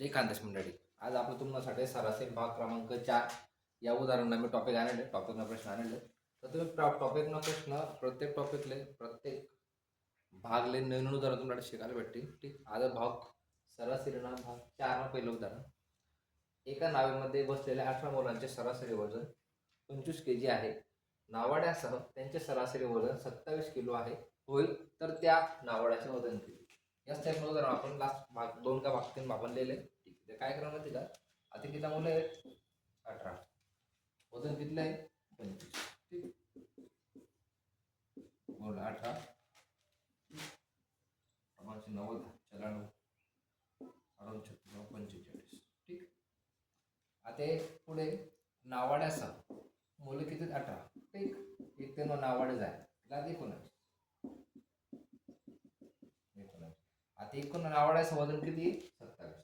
जय कांदेश मंडळी. आज आपण तुम्हाला सरासरी भाग क्रमांक चार या उदाहरणाला मी टॉपिक आणले टॉपिकना प्रश्न आणले तर तुम्ही टॉपिकना प्रश्न प्रत्येक टॉपिकले प्रत्येक भागले नवीन उदाहरण तुम्हाला शिकायला भेटतील. ठीक? आज भाग सरासरीना भाग चार पहिलं उदाहरण. एका नावेमध्ये बसलेल्या अठरा मुलांचे सरासरी वजन पंचवीस के जी आहे. नावाड्यासह त्यांचे सरासरी वजन सत्तावीस किलो आहे. होईल तर त्या नावाड्याचे वजन किती? याच टाईप जर आपण लास्ट भाग दोन का भाग तीन भाग बनलेले ठीक आहे. काय करा माहिती का? आता किती मुलं आहेत अठरा. वजन कितलं आहे? पंचवीस. ठीक. बोला अठरा पाचशे नव्वद चौऱ्याण्णव अडून छत्तीस पंचेचाळीस ठीक आता हे पुढे नावाड्यासह मुलं किती आहेत? अठरा ठीक एक ते नऊ नावाडे आहे त्यात एकोणावीस एकोणावीस आता एकूण नावाड्याचं वजन किती? सत्तावीस.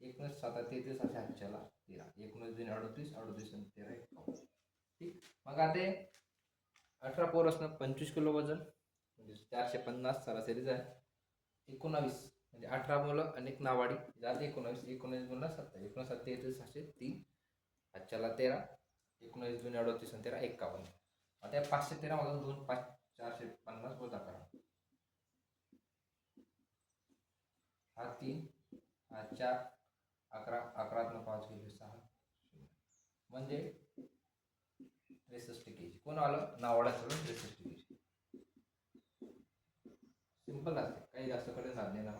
एकोणीस सात तेहतीस अशा ह्याच्याला तेरा. एकोणीस दोन अडतीस अडतीस आणि तेरा एकावन्न ठीक? मग आता हे अठरा पोर असणं पंचवीस किलो वजन म्हणजे चारशे पन्नास सरासरीच आहे. एकोणावीस म्हणजे अठरा मुलं आणि एक नावाडी. जाते एकोणावीस एकोणावीस गुणला सत्तावीस एकोणीस सात तेहतीस सहाशे तीन. आजच्याला तेरा एकोणावीस दोन अडतीस आणि तेरा एकावन्न. आता पाचशे तेरा मधून दोन पाच चारशे पन्नास वजा करा. हा तीन हा चार अकरा अकरातनं पाच गेले सहा म्हणजे त्रेसष्ट के जी कोण आलं? नावाड्या सोडून त्रेसष्ट के जी सिंपल असते. काही जास्त कडे झाले ना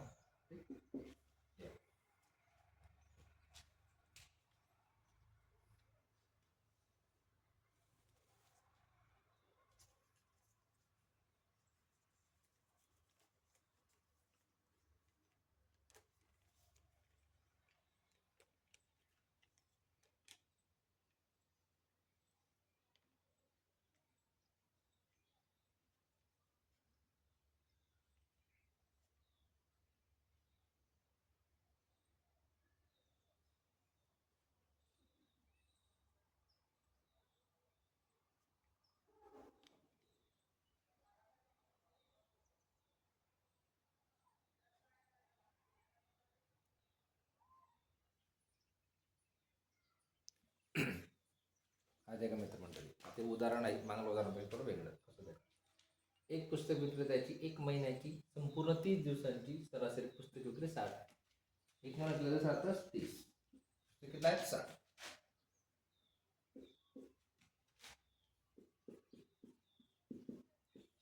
आज एका मित्रमंडळी ते उदाहरण आहे मागलं उदाहरण पाहिजे थोडं वेगळं कसं वेगळं एक पुस्तक विक्रेत्याची एक महिन्याची संपूर्ण तीस दिवसांची सरासरी पुस्तक विक्री साठ आहे. एक सात तास तीस. पुस्तक किती आहेत साठ.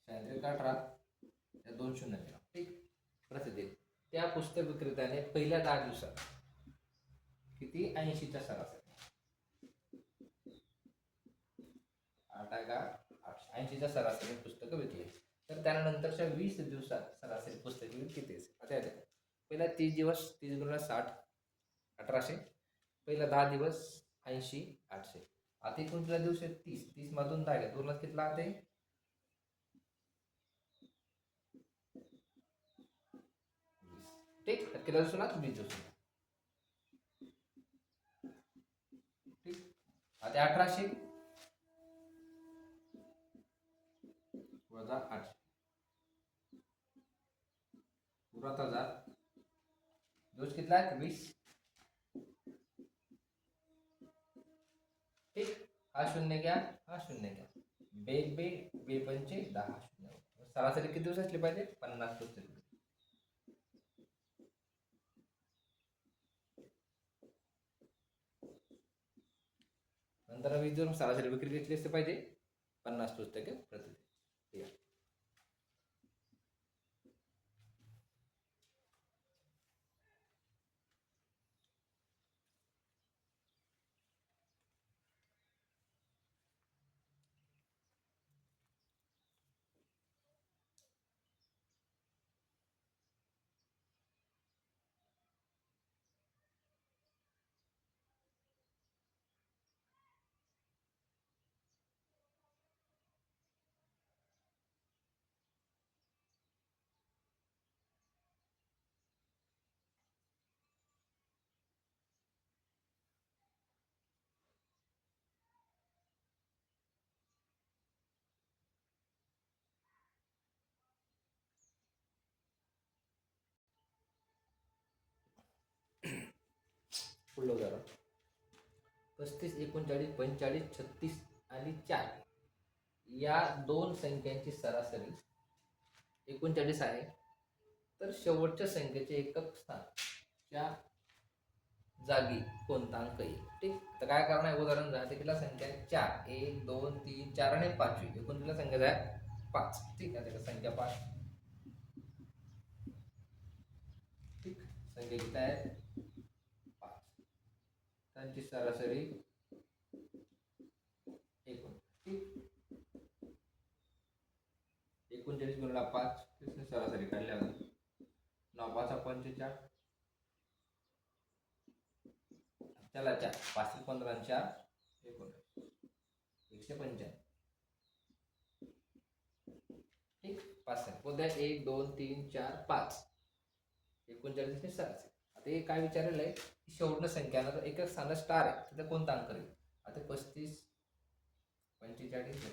शारीरिक अठरा या दोन शून्य केला. ठीक? प्रतिदिन त्या पुस्तक विक्रेत्याने पहिल्या दहा दिवसात किती? ऐंशीच्या सरासरी. आठ का आठशे ऐंशीच्या सरासरी पुस्तकं विकली. तर त्यानंतरच्या वीस दिवसात सरासरी पुस्तके विकली किती आता येते पहिला तीस दिवस तीस गुणा साठ अठराशे. पहिला दहा दिवस ऐंशी आठशे. आता एकूण तुला दिवस आहेत तीस. तीस मधून दहा घ्या. दोनच कितला ते ठीक? किती दिवस वीस दिवस ठीक? आता अठराशे. हजार आठशे. पुरत हजार दोष कितला आहे? वीस. ठीक. हा शून्य घ्या. हा शून्य घ्या. बे बे बे पंचे दहा शून्य. सरासरी किती दिवस असले पाहिजे? पन्नास दिवस नंतर वीस दिवस सरासरी विक्री घेतली असते पाहिजे? पन्नास पुस्तके प्रति पुढलं उदाहरण. पस्तीस एकोणचाळीस पंचेचाळीस छत्तीस आणि चार. या दोन संख्यांची सरासरी एकोणचाळीस आहे. तर शेवटच्या संख्येचे एकक स्थानच्या जागी कोणता अंक येईल ठीक? तर काय करणार आहे? उदाहरण झालं तिला संख्या चार. एक दोन तीन चार आणि पाचवी एकूण तिला संख्या जाय पाच. ठीक आहे. त्याला संख्या पाच. ठीक? संख्या किती आहे? त्यांची सरासरी ठीक एकोणचाळीस गुणला पाच सरासरी काढल्या नऊ पाच पंचेचाळ चला चार पाचशे पंधरा आणि चार एकोणीस एकशे पंच्याण्णव. ठीक पाच आहे कोणत्या? एक दोन तीन चार पाच. एकोणचाळीस सरासरी. ते काय विचारलेलं आहे की शेवटनं संख्या ना तर स्थानात स्टार आहे तिथे कोणता अंक येईल आता पस्तीस पंचेचाळीस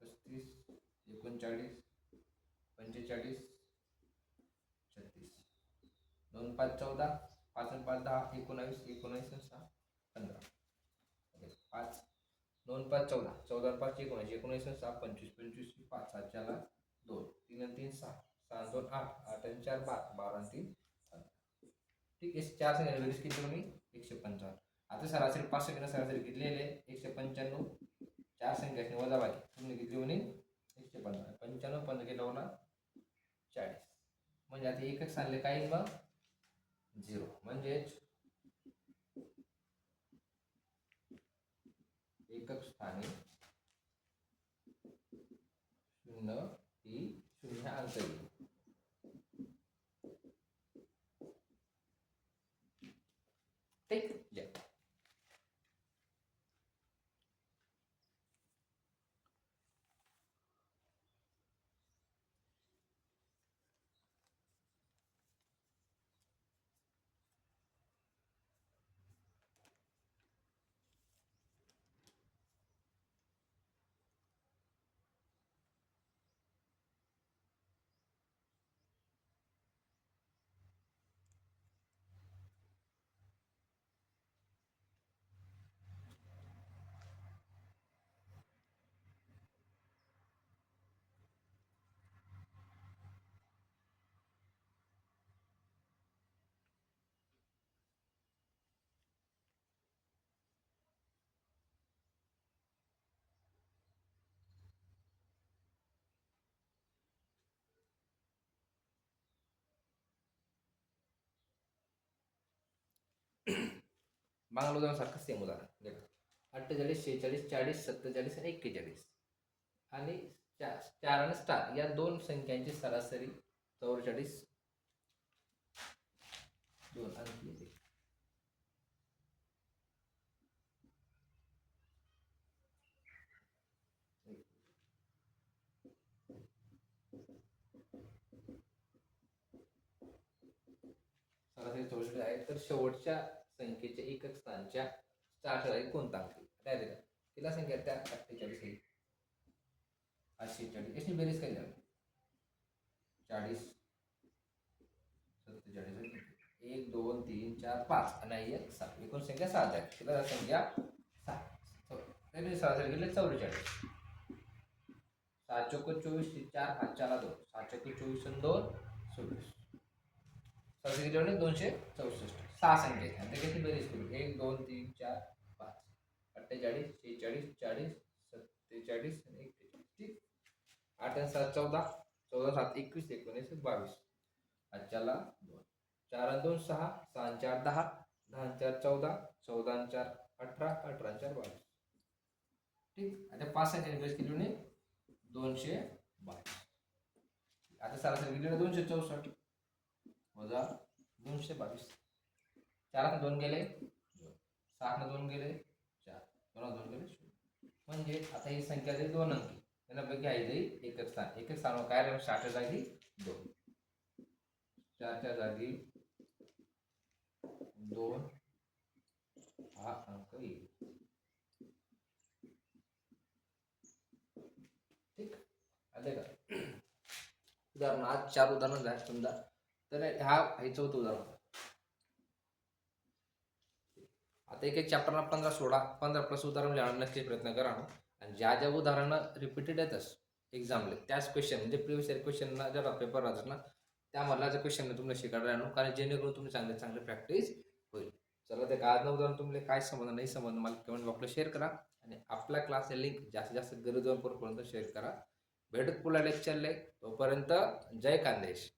पस्तीस एकोणचाळीस पंचेचाळीस छत्तीस. दोन पाच चौदा पाच आणि पाच दहा एकोणावीस एकोणावीस सहा पंधरा. ओके, पाच. दोन पाच चौदा चौदा आणि पाच एकोणीस एकोणीस सहा पंचवीस पंचवीस पाच सात चार दोन. तीन आणि तीन सहा. सहा दोन आठ. आठ आणि चार बारा. बारा आणि तीन ठीक आहे चार संख्या बेरीज किती तुम्ही एकशे पंचावन्न. आता सरासरी पाच संख्या सरासरी घेतलेले एकशे पंच्याण्णव. चार संख्या वजा बाकी तुम्ही किती म्हणे? एकशे पंचावन्न. पंच्याण्णव पंधरा केलं होणार चाळीस. म्हणजे आता एकच सांगले काही मग झिरो. म्हणजेच एकक स्थानी शून्य ही शून्य अंक येईल ठीक या. मागलं उदाहरणासारखं सेम उदाहरण. देखा. अठ्ठेचाळीस शेहेचाळीस चाळीस सत्तेचाळीस आणि एक्केचाळीस. आणि चार चार आणि स्टार या दोन संख्यांची सरासरी चौवेचाळीस. दोन आणि सरासरी चौवेचाळीस आहे. तर शेवटच्या संख्येचे एकक स्थानच्या चार ठराविक कोणता अंक काय दिलं तिला संख्या त्या? अठ्ठेचाळीस येईल आठशे चाळीस. याची बेरीज काय झाली? चाळीस. सत्तेचाळीस एक दोन तीन चार पाच. आणि एक सात एकूण संख्या सात आहे तिला संख्या सात तरी सरासरी गेले चौवेचाळीस. सात चौक चोवीस चार पाच चारा दोन. सात चौक चोवीस आणि दोन सव्वीस. सरासरी गेले दोनशे चौसष्ट. सहा संख्या आहेत. आणि किती बेरीज करू एक दोन तीन चार पाच. अठ्ठेचाळीस शेहेचाळीस चाळीस सत्तेचाळीस आणि एक्केचाळीस ठीक? आठ आणि सात चौदा. चौदा सात एकवीस एकोणीस बावीस. आजच्याला दोन. चार आणि दोन सहा. सहा आणि चार दहा. दहा चार चौदा. चौदा आणि चार अठरा. अठरा चार बावीस. ठीक? आता पाच संख्या बेरीज केली म्हणजे दोनशे बावीस. आता सरासरी किती दोनशे चौसष्ट. वजा दोनशे बावीस. चारात दोन गेले सहा ना दोन गेले चार. दोन दोन गेले म्हणजे आता ही संख्या जाईल दोन अंकी. त्याच्यापैकी आहे जाईल एकच स्थान. एकच स्थान काय राहील? चारच्या जागी दोन. चारच्या जागी दोन. हा अंक येईल ठीक? आले का? उदाहरण आज चार उदाहरण झाले समजा. तर हा हे चौथं उदाहरण. आता एक एक चॅप्टरला पंधरा सोळा पंधरा प्लस उदाहरण लिहायला नक्कीच प्रयत्न करा आणि ज्या ज्या उदाहरणं रिपीटेड येतच एक्झामले त्याच क्वेश्चन म्हणजे प्रिव्हियस इयर क्वेश्चनला जर पेपर राहतात ना त्यामधला जर क्वेश्चन तुम्हाला शिकायला आणू कारण जेणेकरून तुम्ही चांगले चांगले प्रॅक्टिस होईल. चला ते काय उदाहरण तुम्हाला काय समजलं नाही समज मला कमेंट बॉक्सला शेअर करा. आणि आपला क्लासचे लिंक जास्तीत जास्त गरजवांपर्यंत शेअर करा. भेटत पुढल्या लेक्चरले तोपर्यंत जय खानदेश